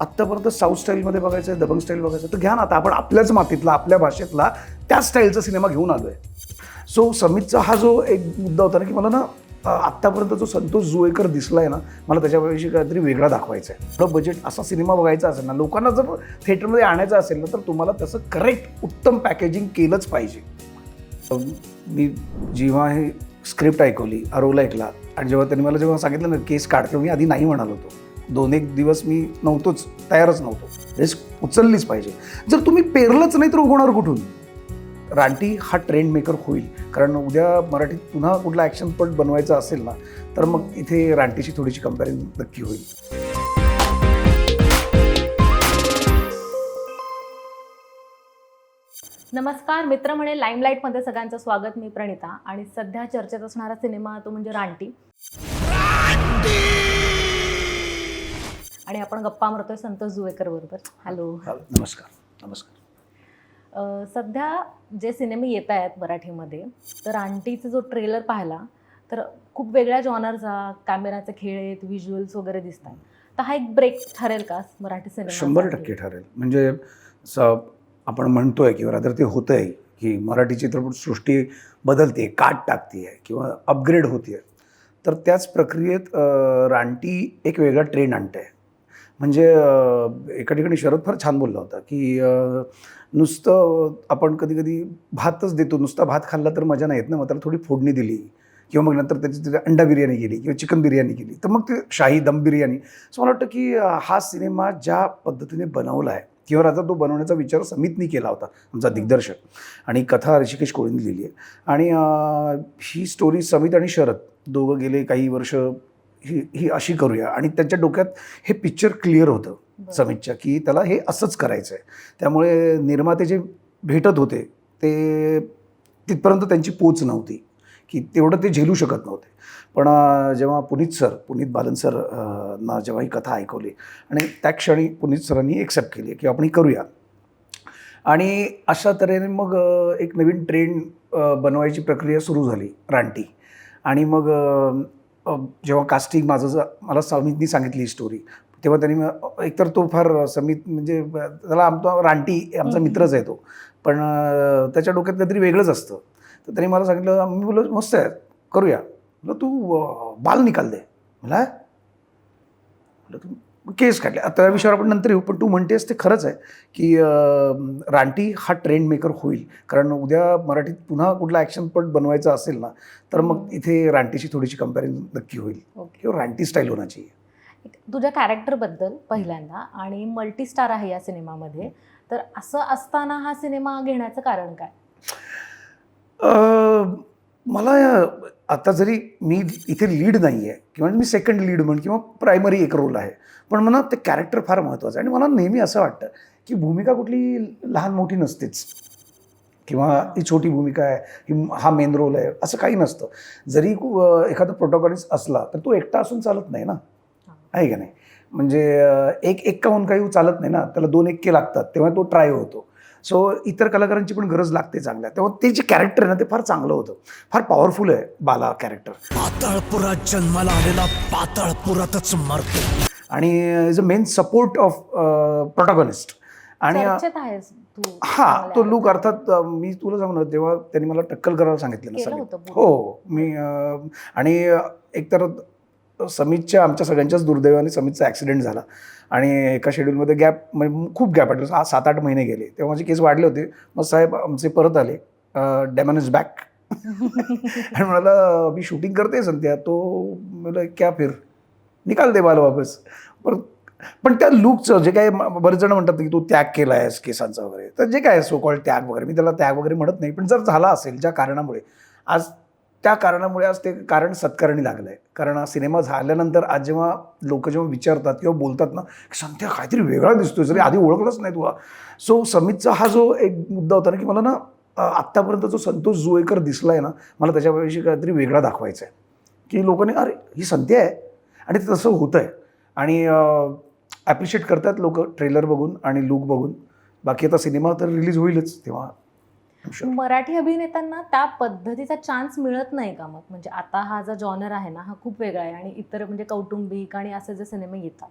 आत्तापर्यंत साऊथ स्टाईलमध्ये बघायचं आहे दबंग स्टाईल बघायचं तर घ्या ना आता आपण आपल्याच मातीतला आपल्या भाषेतला त्याच स्टाईलचा सिनेमा घेऊन आलो आहे सो समितचा हा जो एक मुद्दा होता ना की मला ना आत्तापर्यंत जो संतोष जुळेकर दिसला आहे ना मला त्याच्याविषयी काहीतरी वेगळा दाखवायचा आहे थोडं बजेट असा सिनेमा बघायचा असेल ना लोकांना जर थिएटरमध्ये आणायचा असेल ना तर तुम्हाला तसं करेक्ट उत्तम पॅकेजिंग केलंच पाहिजे. मी जेव्हा हे स्क्रिप्ट ऐकवली अरोला ऐकला आणि जेव्हा त्यांनी मला जेव्हा सांगितलं ना केस काढतो मी आधी नाही म्हणालो होतो दोन एक दिवस मी नव्हतोच तयारच नव्हतो. रिस्क उचललीच पाहिजे. जर तुम्ही पेरलंच नाही तर उगवणार कुठून? रानटी हा ट्रेंड मेकर होईल. कारण उद्या मराठीत पुन्हा कुठला ॲक्शन पट बनवायचा असेल ना तर मग इथे रानटीची थोडीशी कंपॅरिझन नक्की होईल. नमस्कार मित्र म्हणे लाईमलाईटमध्ये सगळ्यांचं स्वागत. मी प्रणिता आणि सध्या चर्चेत असणारा सिनेमा तो म्हणजे रानटी! आणि आपण गप्पा मारतोय संतोष जुवेकर बरोबर. हॅलो. नमस्कार. नमस्कार. सध्या जे सिनेमे येत आहेत मराठीमध्ये तर रानटीचा जो ट्रेलर पाहिला तर खूप वेगळ्या जॉनरचा कॅमेराचे खेळ आहेत व्हिज्युअल्स वगैरे दिसत आहेत तर हा एक ब्रेक ठरेल का मराठी सिनेमा शंभर टक्के ठरेल. म्हणजे आपण म्हणतोय किंवा रादर ते होतं आहे की मराठी चित्रपटसृष्टी बदलते काट टाकते आहे किंवा अपग्रेड होते तर त्याच प्रक्रियेत रानटी एक वेगळा ट्रेंड आणते आहे म्हणजे एका ठिकाणी शरद फार छान बोलला होता की नुसतं आपण कधी कधी भातच देतो. नुसता भात खाल्ला तर मजा नाही येत ना. मग त्याला थोडी फोडणी दिली किंवा मग नंतर त्याची तिथे अंडा बिर्याणी केली किंवा चिकन बिर्याणी केली. तर मग ते शाही दम बिर्याणी. सो मला वाटतं की हा सिनेमा ज्या पद्धतीने बनवला आहे किंवा आता तो बनवण्याचा विचार समितनी केला होता आमचा दिग्दर्शक. आणि कथा ऋषिकेश कोळींनी लिहिली आहे. आणि ही स्टोरी समित आणि शरद दोघं गेले काही वर्ष ही ही अशी करूया. आणि त्यांच्या डोक्यात हे पिक्चर क्लिअर होतं. समितच्या की त्याला हे असंच करायचं आहे त्यामुळे निर्माते जे भेटत होते ते तिथपर्यंत त्यांची पोच नव्हती की तेवढं ते झेलू शकत नव्हते. पण जेव्हा पुनीत सर पुनीत बालन सर ना जेव्हा ही कथा ऐकवली आणि त्या क्षणी पुनीत सरांनी एक्सेप्ट केली की आपण ही करूया. आणि अशा तऱ्हेने मग एक नवीन ट्रेंड बनवायची प्रक्रिया सुरू झाली रानटी. आणि मग जेव्हा कास्टिंग माझं ज- मला समितनी सांगितली ही स्टोरी तेव्हा त्यांनी एकतर तो फार समित म्हणजे त्याला आमचा रानटी आमचा. मित्रच आहे तो. पण त्याच्या डोक्यात काहीतरी वेगळंच असतं. तर त्यांनी मला सांगितलं मी बोललो मस्त आहे करूया. म्हटलं तू बाल निकाल दे. मला म्हटलं तू केस काढले. आता त्या विषयावर आपण नंतर येऊ पण तू म्हणतेस ते खरंच आहे की रानटी हा ट्रेंड मेकर होईल. कारण उद्या मराठीत पुन्हा कुठला ॲक्शन पट बनवायचा असेल ना तर मग. इथे रानटीची थोडीशी कंपॅरिझन नक्की होईल. ओके. किंवा रानटी स्टाईल होण्याची. तुझ्या कॅरेक्टरबद्दल पहिल्यांदा आणि मल्टीस्टार आहे या सिनेमामध्ये तर असं असताना हा सिनेमा घेण्याचं कारण काय? मला आता जरी मी इथे लीड नाही आहे किंवा मी सेकंड लीड म्हण किंवा प्रायमरी एक रोल आहे पण मला ते कॅरेक्टर फार महत्त्वाचं आहे. आणि मला नेहमी असं वाटतं की भूमिका कुठली लहान मोठी नसतेच. किंवा ही छोटी भूमिका आहे ही हा मेन रोल आहे असं काही नसतं. जरी एखादा प्रोटोकॉलिस्ट असला तर तो एकटा असून चालत नाही ना? आहे का नाही? म्हणजे एक एक काहून काही चालत नाही ना? त्याला दोन एक्के लागतात तेव्हा तो ट्राय होतो. सो इतर कलाकारांची पण गरज लागते चांगल्या. तेव्हा ते जे कॅरेक्टर आहे ना ते फार चांगलं होतं. फार पॉवरफुल आहे बाला कॅरेक्टर पाताळपुरात जन्माला आलेला पाताळपुरातच मरतो. आणि is a main support of protagonist आणि तू. हा तो लुक. अर्थात अं, मी तुला सांगू ना तेव्हा त्यांनी मला टक्कल करायला सांगितलं ना केलं सगळं. होतं पूर्ण. हो मी अं, आणि एकतर समितच्या आमच्या सगळ्यांच्याच दुर्दैवाने समितचा ॲक्सिडेंट झाला. आणि एका शेड्यूलमध्ये गॅप म्हणजे खूप गॅप सा- सात आठ महिने गेले. तेव्हा माझे केस वाढले होते. मग साहेब आमचे परत आले. डॅमन इज बॅक आणि म्हणाला मी शूटिंग करते सध्या. तो मला क्या फिर? निकाल दे बाल वापस. पण पण त्या लुकचं जे काय बरेच जण म्हणतात की तू त्याग केला आहेस केसांचा वगैरे. तर जे काय सो कॉल्ड त्याग वगैरे. मी त्याला त्याग वगैरे म्हणत नाही. पण जर झाला असेल ज्या कारणामुळे. आज त्या कारणामुळे आज ते कारण सत्कारणी लागलं आहे कारण सिनेमा झाल्यानंतर आज जेव्हा लोक जेव्हा विचारतात किंवा बोलतात ना संध्या काहीतरी वेगळा दिसतोय जरी आधी ओळखलंच नाही तुला. सो समितचा हा जो एक मुद्दा होता ना की मला ना आत्तापर्यंत जो संतोष जुळेकर दिसला आहे ना मला त्याच्याविषयी काहीतरी वेगळा दाखवायचा आहे की लोकांनी अरे ही संध्या आहे. आणि ते तसं होतं आहे आणि ॲप्रिशिएट करतात लोक ट्रेलर बघून आणि लुक बघून. बाकी आता सिनेमा तर रिलीज होईलच तेव्हा. मराठी अभिनेत्यांना त्या पद्धतीचा चान्स मिळत नाही का मग? म्हणजे आता हा जो जॉनर आहे ना हा खूप वेगळा आहे आणि इतर म्हणजे कौटुंबिक आणि असे जे सिनेमे येतात.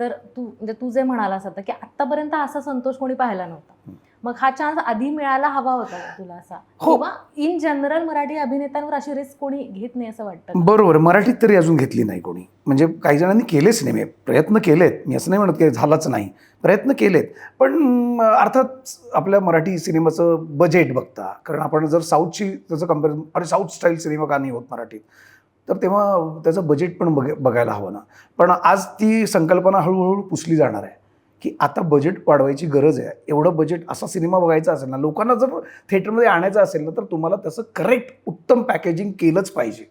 तर तू म्हणजे तू जे म्हणालास आता की आतापर्यंत असा संतोष कोणी पाहिला नव्हता. मग हा चान्स आधी मिळायला हवा होता तुला असा. हो. किंवा इन जनरल मराठी अभिनेत्यांवर अशी रिस्क कोणी घेत नाही असं वाटतं का? बरोबर. मराठीत तरी अजून घेतली नाही कोणी. म्हणजे काही जणांनी केले सिनेमे प्रयत्न केलेत. मी असं नाही म्हणत की झालाच नाही. प्रयत्न केलेत. पण म, अर्थात आपल्या मराठी सिनेमाचं बजेट बघता. कारण आपण जर साऊथची त्याचं कंपॅरिझन अरे साऊथ स्टाईल सिनेमा का नाही होत मराठीत? तर तेव्हा त्याचं बजेट पण बघ बघायला हवं ना. पण आज ती संकल्पना हळूहळू पुसली जाणार आहे. की आता बजेट वाढवायची गरज आहे. एवढं बजेट असा सिनेमा बघायचा असेल ना लोकांना जर थिएटरमध्ये आणायचं असेल ना तर तुम्हाला तसं करेक्ट उत्तम पॅकेजिंग केलंच पाहिजे.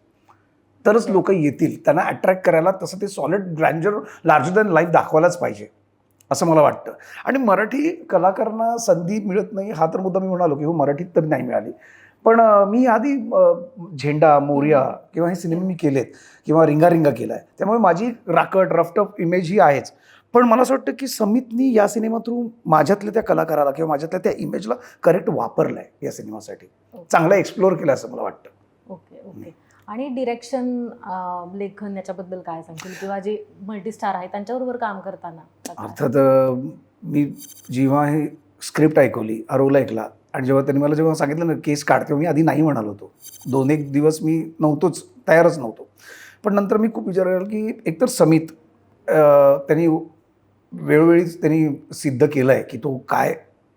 तरच लोक येतील. त्यांना अट्रॅक्ट करायला तसं ते solid grandeur larger than life दाखवायलाच पाहिजे. असं मला वाटतं. आणि मराठी कलाकारांना संधी मिळत नाही हा तर मुद्दा मी म्हणालो की हो मराठीत तरी नाही मिळाली. पण मी आधी झेंडा मोर्या किंवा हे सिनेमे मी केलेत किंवा रिंगा रिंगा केला आहे त्यामुळे माझी राकट रफटफ इमेज ही आहेच. पण मला असं वाटतं की समितनी या सिनेमा थ्रू माझ्यातल्या त्या कलाकाराला किंवा माझ्यातल्या त्या इमेजला करेक्ट वापरलं आहे या सिनेमासाठी. चांगलं एक्सप्लोअर केलं असं मला वाटतं. Okay okay. आणि डिरेक्शन लेखन याच्याबद्दल काय सांगशील? किंवा जे मल्टीस्टार आहे त्यांच्याबरोबर काम करताना? अर्थात मी जेव्हा हे स्क्रिप्ट ऐकवली अरोला ऐकला आणि जेव्हा त्यांनी मला जेव्हा सांगितलं ना केस काढ तेव्हा मी आधी नाही म्हणालो होतो. दोन एक दिवस मी नव्हतोच तयारच नव्हतो. पण नंतर मी खूप विचार केला की एकतर समित त्यांनी वेळोवेळीच त्यांनी सिद्ध केलं आहे की तो काय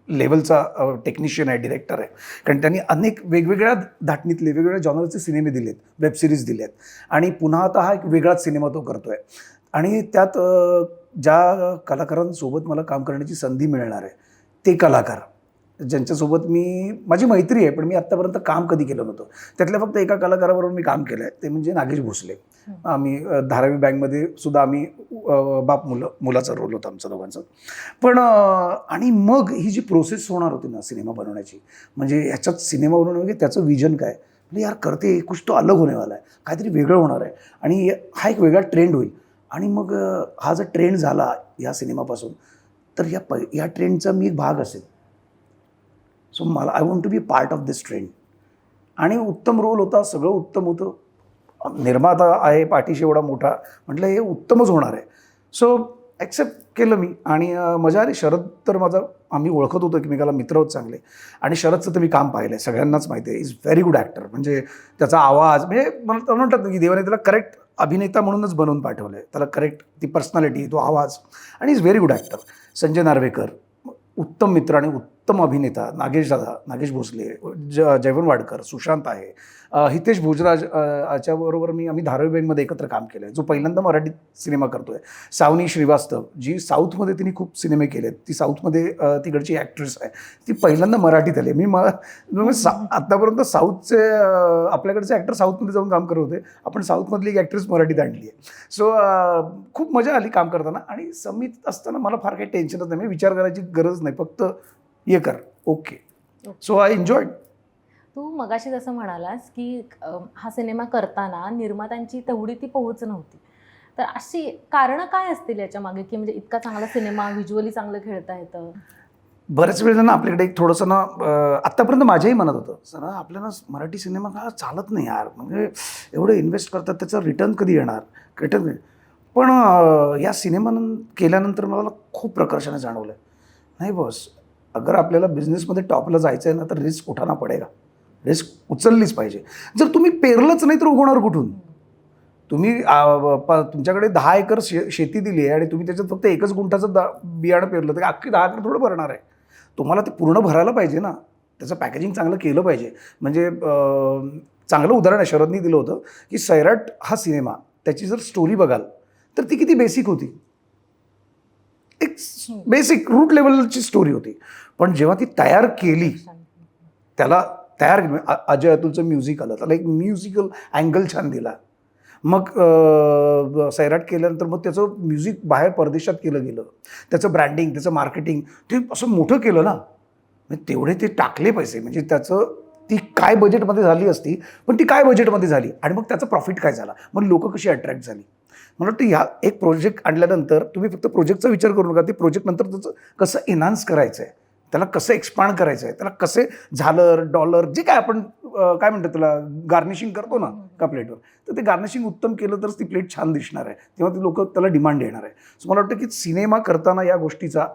लेवलचा टेक्निशियन आहे डिरेक्टर आहे. कारण त्यांनी अनेक वेगवेगळ्या धाटणीतले वेगवेगळ्या जॉनरचे सिनेमे दिलेत वेब सिरीज दिलेत. आणि पुन्हा आता हा एक वेगळाच सिनेमा तो करतो आहे आणि त्यात ज्या कलाकारांसोबत मला काम करण्याची संधी मिळणार आहे ते कलाकार. ज्यांच्यासोबत मी माझी मैत्री आहे पण मी आत्तापर्यंत काम कधी केलं नव्हतं. त्यातल्या फक्त एका कलाकाराबरोबर मी काम केलं आहे ते म्हणजे नागेश भोसले. आम्ही धारावी बँकमध्ये सुद्धा आम्ही बाप मुलं मुलाचा रोल होता आमचा दोघांचा. पण आणि मग ही जी प्रोसेस होणार होती ना सिनेमा बनवण्याची म्हणजे ह्याच्यात सिनेमा बनवणं म्हणजे त्याचं विजन काय? म्हणजे यार करते कुछ तो अलग होणे वाला आहे काहीतरी वेगळं होणार आहे. आणि हा एक वेगळा ट्रेंड होईल. आणि मग हा जर ट्रेंड झाला या सिनेमापासून तर या प या ट्रेंडचा मी एक भाग असेल. सो मला I want to be part of this trend आणि उत्तम रोल होता सगळं उत्तम होतं. निर्माता आहे पाठीशी एवढा मोठा. म्हटलं हे उत्तमच होणार आहे. सो ॲक्सेप्ट केलं मी. आणि मजा आली. शरद तर माझा आम्ही ओळखत होतो एकमेकाला मित्र होत चांगले. आणि शरदचं तर मी काम पाहिलं आहे सगळ्यांनाच माहिती आहे. इज व्हेरी गुड ॲक्टर म्हणजे त्याचा आवाज म्हणजे मला तर म्हणतात की देवाने त्याला करेक्ट अभिनेता म्हणूनच बनवून पाठवलं आहे त्याला करेक्ट ती पर्सनॅलिटी तो आवाज. आणि is very good actor Sanjay Narvekar उत्तम मित्र आणि उत्तम उत्तम अभिनेता नागेश दादा नागेश भोसले ज जयवन वाडकर सुशांत आहे. हितेश भोजराज याच्याबरोबर मी आम्ही धारावी बँकमध्ये एकत्र काम केलं आहे जो पहिल्यांदा मराठीत सिनेमा करतोय सावनी श्रीवास्तव जी साऊथमध्ये तिने खूप सिनेमे केले आहेत ती साऊथमध्ये तिकडची ॲक्ट्रेस आहे. ती पहिल्यांदा मराठीत आली. मी मला सा आत्तापर्यंत साऊथचे आपल्याकडचे ॲक्टर साऊथमध्ये जाऊन काम करत होते. आपण साऊथमधली एक ॲक्ट्रेस मराठीत आणली आहे. सो खूप मजा आली काम करताना. आणि समित असताना मला फार काही टेन्शनच नाही. मी विचार करायची गरज नाही. फक्त ये कर. ओके सो आय एन्जॉय तू मगाशी जसं म्हणालास की हा सिनेमा करताना निर्मात्यांची तेवढी ती पोहोच नव्हती. तर अशी कारणं काय असतील याच्या मागे? की म्हणजे इतका चांगला सिनेमा व्हिज्युअली चांगलं खेळता येतं? बऱ्याच वेळेला ना आपल्याकडे एक थोडंसं ना आत्तापर्यंत माझ्याही मनात होतं. सर आपल्याला मराठी सिनेमा का चालत नाही यार. म्हणजे एवढं इन्व्हेस्ट करतात त्याचं रिटर्न कधी येणार? रिटर्न पण या सिनेमा केल्यानंतर मला खूप प्रकर्षाने जाणवलं नाही बॉस अगर आपल्याला बिझनेसमध्ये टॉपला जायचं आहे ना तर रिस्क उठाना पडेगा. रिस्क उचललीच पाहिजे. जर तुम्ही पेरलंच नाही तर उगवणार कुठून? तुम्ही तुमच्याकडे दहा एकर शे शेती दिली आहे आणि तुम्ही त्याच्यात फक्त एकच गुंठाचं दा बियाणं पेरलं तर अख्खी दहा एकर थोडं भरणार आहे. तुम्हाला ते पूर्ण भरायला पाहिजे ना. त्याचं पॅकेजिंग चांगलं केलं पाहिजे. म्हणजे चांगलं उदाहरण आहे शरदनी दिलं होतं की सैराट हा सिनेमा त्याची जर स्टोरी बघाल तर ती किती बेसिक होती? एक बेसिक रूट लेवलची स्टोरी होती. पण जेव्हा ती तयार केली त्याला तयार अ- अजय अतुलचं म्युझिक आलं. त्याला एक म्युझिकल अँगल छान दिला. मग सैराट केल्यानंतर मग त्याचं म्युझिक बाहेर परदेशात केलं गेलं. त्याचं ब्रँडिंग त्याचं मार्केटिंग ते असं मोठं केलं ना. म्हणजे तेवढे ते टाकले पैसे. म्हणजे त्याचं ती काय बजेटमध्ये झाली असती पण ती काय बजेटमध्ये झाली? आणि मग त्याचं प्रॉफिट काय झाला? मग लोकं कशी अट्रॅक्ट झाली? मला वाटतं ह्या एक प्रोजेक्ट आणल्यानंतर तुम्ही फक्त प्रोजेक्टचा विचार करू नका. ते प्रोजेक्ट नंतर त्याचं कसं एन्हान्स करायचं आहे त्याला कसं एक्सपांड करायचं आहे त्याला कसे झालर डॉलर जे काय आपण काय म्हणतो त्याला गार्निशिंग करतो ना का प्लेटवर तर ते गार्निशिंग उत्तम केलं तरच ती प्लेट छान दिसणार आहे. तेव्हा ती लोक त्याला डिमांड येणार आहे. सो मला वाटतं की सिनेमा करताना या गोष्टीचा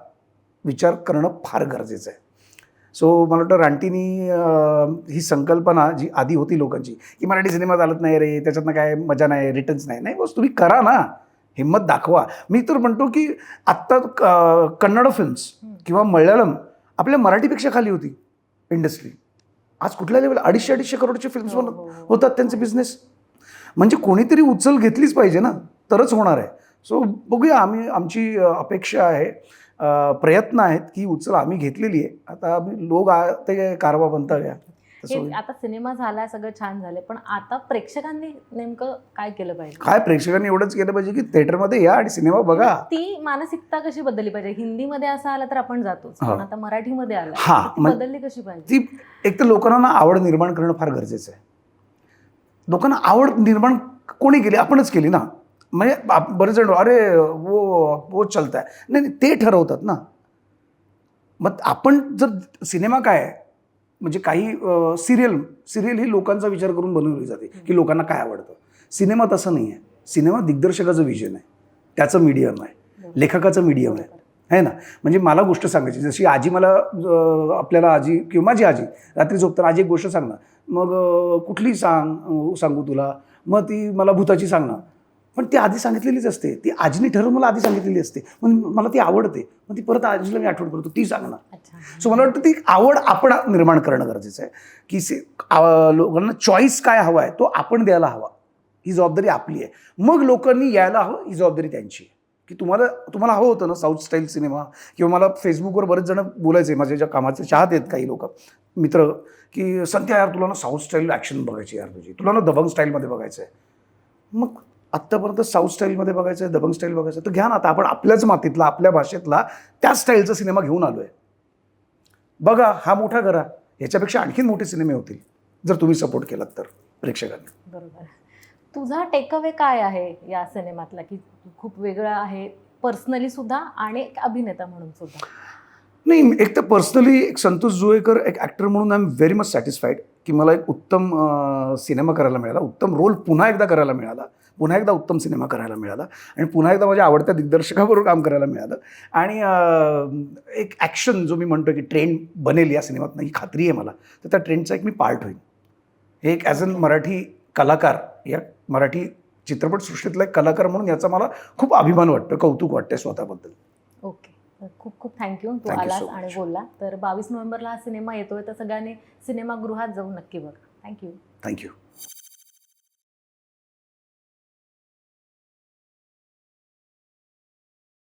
विचार करणं फार गरजेचं आहे. सो मला वाटतं रानटीनी ही संकल्पना जी आधी होती लोकांची की मराठी सिनेमा चालत नाही रे त्याच्यातनं काय मजा नाही रिटर्न्स नाही. नाही बस तुम्ही करा ना. हिंमत दाखवा. मी तर म्हणतो की आत्ता कन्नड फिल्म्स किंवा मल्याळम आपल्या मराठीपेक्षा खाली होती इंडस्ट्री आज कुठल्या लेवल अडीचशे अडीचशे करोडचे फिल्म्स हो, बनत हो, हो. होतात त्यांचे बिझनेस म्हणजे कोणीतरी उचल घेतलीच पाहिजे ना. तरच होणार आहे. सो बघूया. आम्ही आमची अपेक्षा आहे. प्रयत्न आहेत की उचल आम्ही घेतलेली आहे. आता आम्ही लोक ते कारवा बनता गया. आता सिनेमा झालाय सगळं छान झालंय. पण आता प्रेक्षकांनी नेमकं काय केलं पाहिजे? काय प्रेक्षकांनी एवढंच केलं पाहिजे की थिएटरमध्ये या आणि सिनेमा बघा. ती मानसिकता कशी बदलली पाहिजे? हिंदीमध्ये असं आलं तर आपण जातोच. पण आता मराठीमध्ये आलं हा, बदलली कशी पाहिजे? ती एक तर लोकांना आवड निर्माण करणं फार गरजेचं आहे. लोकांना आवड निर्माण कोणी केली? आपणच केली ना. म्हणजे बरेच जण अरे वो वो चलता आहे नाही नाही, ते ठरवतात ना. मग आपण जर सिनेमा काय आहे? म्हणजे काही सिरियल सिरियल ही लोकांचा विचार करून बनवली जाते की लोकांना काय आवडतं. सिनेमा तसं नाही आहे. सिनेमा दिग्दर्शकाचं विजन आहे. त्याचं मीडियम आहे. लेखकाचं मीडियम आहे. आहे ना? म्हणजे मला गोष्ट सांगायची जशी आजी मला आपल्याला आजी किंवा माझी आजी रात्री झोपताना आजी एक गोष्ट सांग ना मग कुठली सांग सांगू तुला? मग ती मला भूताची सांग ना पण ती आधी सांगितलेलीच असते. ती आजीने ठरवून मला आधी सांगितलेली असते. मग मला ती आवडते. मग ती परत आजीला मी आठवण करतो. ती सांग ना अच्छा. सो मला वाटतं ती आवड आपण निर्माण करणं गरजेचं आहे. की से लोकांना चॉईस काय हवा आहे तो आपण द्यायला हवा. ही जबाबदारी आपली आहे. मग लोकांनी यायला हवं ही जबाबदारी त्यांची आहे. की तुम्हाला तुम्हाला हवं होतं ना साऊथ स्टाईल सिनेमा किंवा मला फेसबुकवर बरेच जण बोलायचे माझ्या ज्या कामाचे चाहत आहेत काही लोक मित्र की संध्या यार तुला ना साऊथ स्टाईल ॲक्शन बघायची यार तुझी. तुला ना दबंग स्टाईलमध्ये बघायचं आहे मग आत्तापर्यंत साऊथ स्टाईलमध्ये बघायचं आहे दबंग स्टाईल बघायचं तर घ्या ना आता आपण आपल्याच मातीतला आपल्या भाषेतला त्याच स्टाईलचा सिनेमा घेऊन आलो आहे बघा हा मोठा करा याच्यापेक्षा आणखीन मोठे सिनेमे होतील जर तुम्ही सपोर्ट केलात तर प्रेक्षकांनी. बरोबर. तुझा टेकअवे काय आहे या सिनेमातला? की खूप वेगळं आहे पर्सनली सुद्धा आणि एक अभिनेता म्हणून सुद्धा? नाही एक तर पर्सनली एक संतोष जुळेकर एक ॲक्टर म्हणून I am very much satisfied की मला एक उत्तम सिनेमा करायला मिळाला. उत्तम रोल पुन्हा एकदा करायला मिळाला. पुन्हा एकदा उत्तम सिनेमा करायला मिळाला आणि पुन्हा एकदा माझ्या आवडत्या दिग्दर्शकाबरोबर काम करायला मिळालं. आणि एक ॲक्शन जो मी म्हणतो की ट्रेंड बनेल या सिनेमात ही खात्री आहे मला. तर त्या ट्रेंडचा एक मी पार्ट होईल हे एक ॲज अन मराठी कलाकार या मराठी चित्रपटसृष्टीतला एक कलाकार म्हणून याचा मला खूप अभिमान वाटतो कौतुक वाटते स्वतःबद्दल. ओके. खूप खूप थँक्यू तू आलास आणि. बोलला. तर बावीस नोव्हेंबरला हा सिनेमा येतोय तर सगळ्यांनी सिनेमागृहात जाऊन नक्की बघ. Thank you thank you